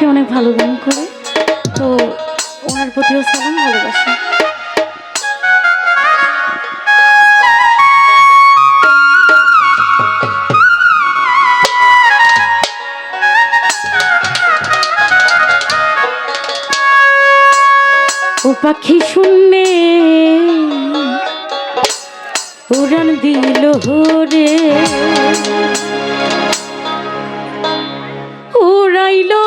সে অনেক ভালো গান করে। তো ওনার প্রতিও সালাম, ভালোবাসি। ও পাখি শুনে উড়ান দিল হরে উড়াইলো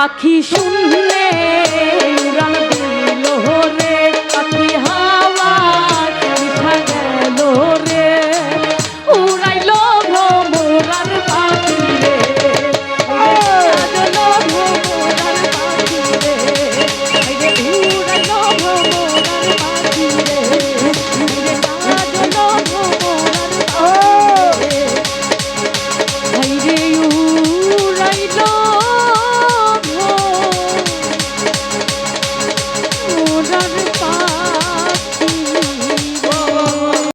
পাখি শুনলে